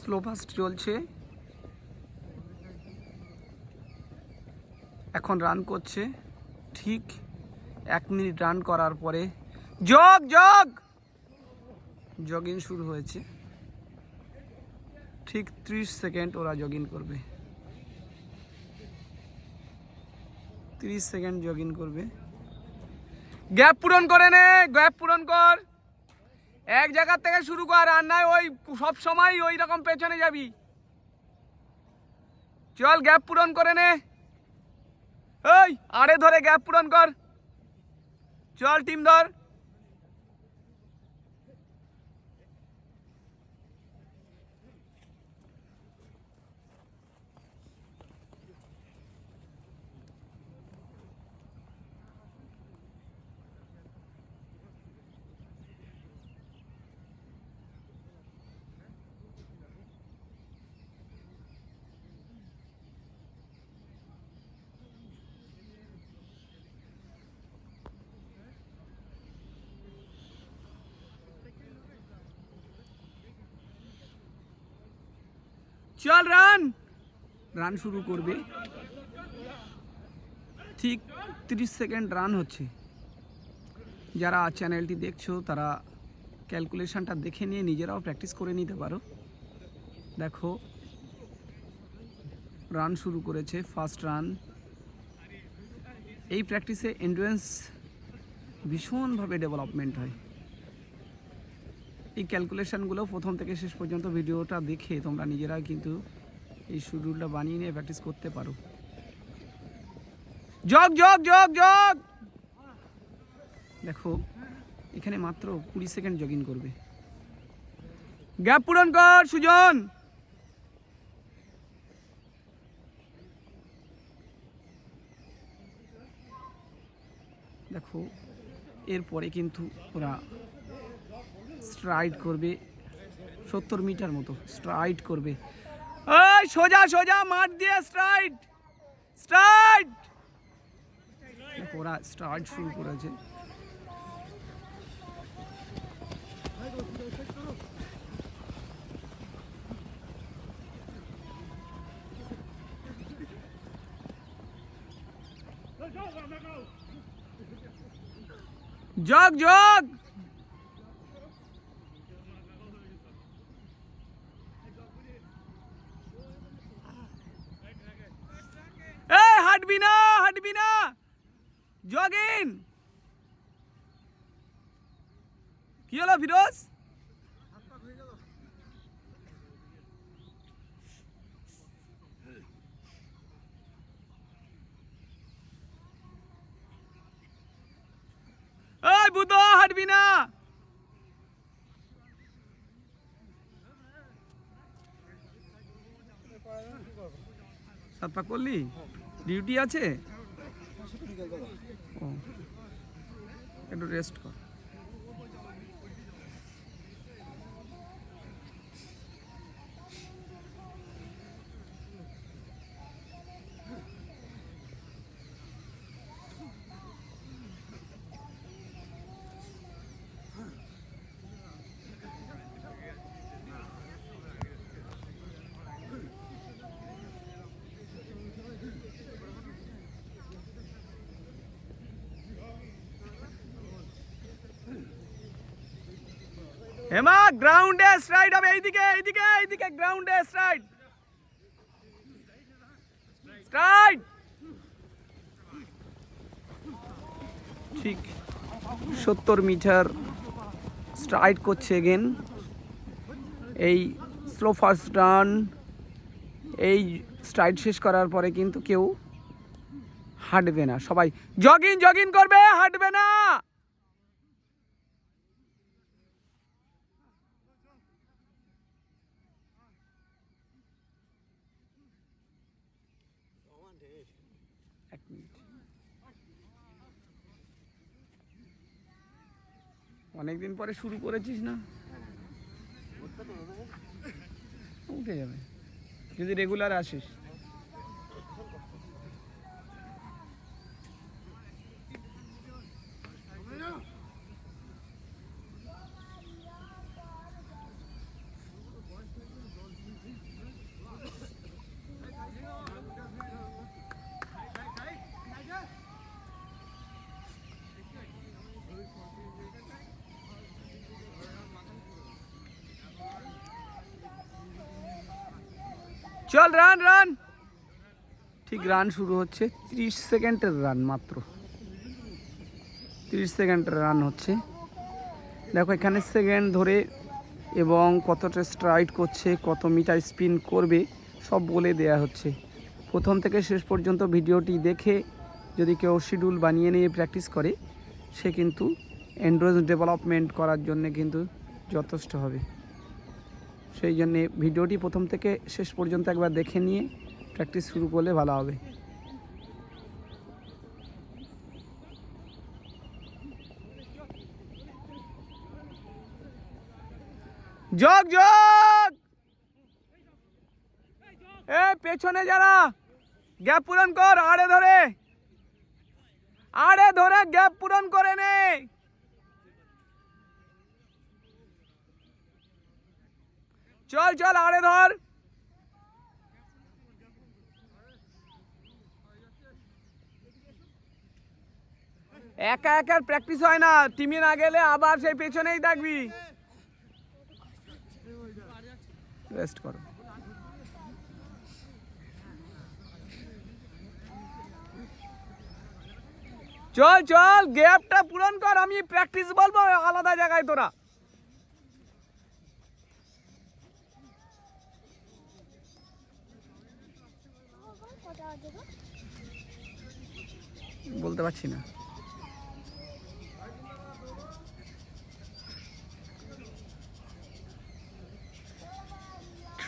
Slow fast চলছে। এখন run করছে। ঠিক এক মিনিট রান করার পরে জগ জগ জগিং শুরু হয়েছে। ঠিক ত্রিশ সেকেন্ড ওরা জগিং করবে। ত্রিশ সেকেন্ড জগিং করবে। গ্যাপ পূরণ করে নে গ্যাপ পূরণ কর। এক জায়গার থেকে শুরু কর, আর নাই ওই সব সময় ওই রকম পেছনে যাবি। চল, গ্যাপ পূরণ করে নে। ওই আড়ে ধরে গ্যাপ পূরণ কর। চল, টিম ধর। চল, রান! রান শুরু করবে। ঠিক তিরিশ সেকেন্ড রান হচ্ছে। যারা চ্যানেলটি দেখছ, তারা ক্যালকুলেশনটা দেখে নিয়ে নিজেরাও প্র্যাকটিস করে নিতে পারো। দেখো, রান শুরু করেছে, ফার্স্ট রান। এই প্র্যাকটিসে এন্ডুরেন্স ভীষণভাবে ডেভেলপমেন্ট হয়। এই ক্যালকুলেশনগুলো প্রথম থেকে শেষ পর্যন্ত ভিডিওটা দেখে তোমরা নিজেরা কিন্তু এই শিডিউলটা বানিয়ে নিয়ে প্র্যাকটিস করতে পারো। Jog jog jog jog! দেখো, এখানে মাত্র কুড়ি সেকেন্ড জগিং করবে। গ্যাপ পূরণ কর, সুজন! দেখো, এরপরে কিন্তু ওরা স্ট্রাইড করবে। সত্তর মিটার মতো স্ট্রাইড করবে। ওই সোজা সোজা, মাঠ দিয়ে স্ট্রাইড স্ট্রাইড ওরা স্ট্রাইড শুরু করেছে। জগ জগ এই হাঁটবি না হাঁটবি না। জগিন। কি হলো ফিরোজ? এই বুদ্ধ, হাঁটবি না। সাত পাক করলি? ডিউটি আছে? ও। একটু রেস্ট কর। হেমা গ্রাউন্ডে স্ট্রাইড হবে, এইদিকে এইদিকে এইদিকে গ্রাউন্ডে স্ট্রাইড স্ট্রাইড ঠিক সত্তর মিটার স্ট্রাইড করছে এগেন এই স্লো ফার্স্ট রান এই স্ট্রাইড শেষ করার পরে কিন্তু কেউ হাঁটবে না। সবাই জগিং জগিং করবে, হাঁটবে না। এক মিনিট। অনেকদিন পরে শুরু করেছিস না? উঠে যাবে। যদি রেগুলার আসিস। চল রান রান ঠিক রান শুরু হচ্ছে। তিরিশ সেকেন্ডের রান মাত্র। তিরিশ সেকেন্ডের রান হচ্ছে। দেখো, এখানে সেকেন্ড ধরে এবং কতটা স্ট্রাইড করছে, কত মিটার স্পিন করবে, সব বলে দেয়া হচ্ছে। প্রথম থেকে শেষ পর্যন্ত ভিডিওটি দেখে যদি কেউ শিডিউল বানিয়ে নিয়ে প্র্যাকটিস করে, সে কিন্তু অ্যান্ড্রয়েড ডেভেলপমেন্ট করার জন্য কিন্তু যথেষ্ট হবে। সেই জন্যে ভিডিওটি প্রথম থেকে শেষ পর্যন্ত একবার দেখে নিয়ে প্র্যাকটিস শুরু করলে ভালো হবে। যোগ যোগ! এ, পেছনে যারা, গ্যাপ পূরণ কর, আড়ে ধরে। আড়ে ধরে গ্যাপ পূরণ করে নে। চল চল আড়ে ধর। একা একা প্র্যাকটিস হয় না। টিমে না গেলে আবার সেই পেছনেই থাকবি। রেস্ট করো। চল চল গ্যাপটা পূরণ কর। আমি প্র্যাকটিস বলব, আলাদা জায়গায় তোরা। বলতে পারছি না।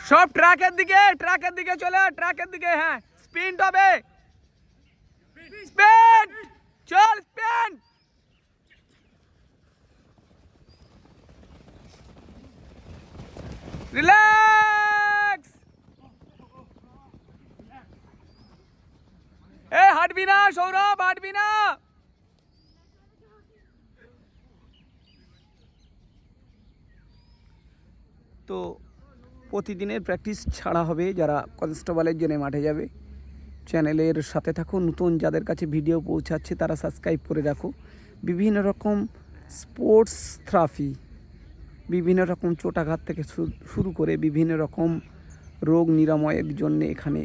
সব ট্র্যাকের দিকে ট্র্যাকের দিকে চলে ট্র্যাকের দিকে হ্যাঁ স্পিন হবে। স্পিন! চল, স্পিন! রিল্যাক্স! এ, হাঁটবি না, সৌরভ হাঁটবি না তো প্রতিদিনের প্র্যাকটিস ছাড়া হবে যারা কনস্টেবলের জন্য মাঠে যাবে। চ্যানেলের সাথে থাকো নতুন যাদের কাছে ভিডিও পৌঁছাচ্ছে তারা সাবস্ক্রাইব করে রাখো। বিভিন্ন রকম স্পোর্টস থ্রাফি, বিভিন্ন রকম চোটাঘাত থেকে শুরু করে বিভিন্ন রকম রোগ নিরাময়ের জন্য এখানে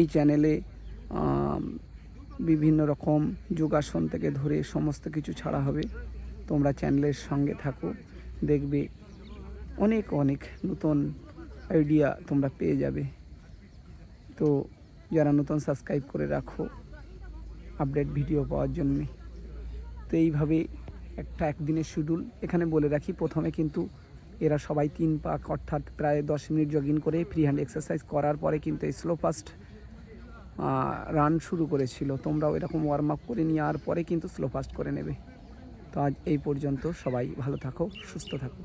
এই চ্যানেলে বিভিন্ন রকম যোগাসন থেকে ধরে সমস্ত কিছু ছাড়া হবে। তোমরা চ্যানেলের সঙ্গে থাকো, দেখবে অনেক অনেক নতুন আইডিয়া তোমরা পেয়ে যাবে। তো যারা নতুন সাবস্ক্রাইব করে রাখো আপডেট ভিডিও পাওয়ার জন্যে। তো এইভাবে একটা একদিনের শিডিউল এখানে বলে রাখি, প্রথমে কিন্তু এরা সবাই তিন পাক, অর্থাৎ প্রায় দশ মিনিট জগিং করে ফ্রি হ্যান্ড এক্সারসাইজ করার পরে কিন্তু এই স্লো ফাস্ট রান শুরু করেছিল। তোমরাও এরকম ওয়ার্ম আপ করে নেওয়ার পরে কিন্তু স্লো ফাস্ট করে নেবে। তো আজ এই পর্যন্ত সবাই ভালো থাকো, সুস্থ থাকো।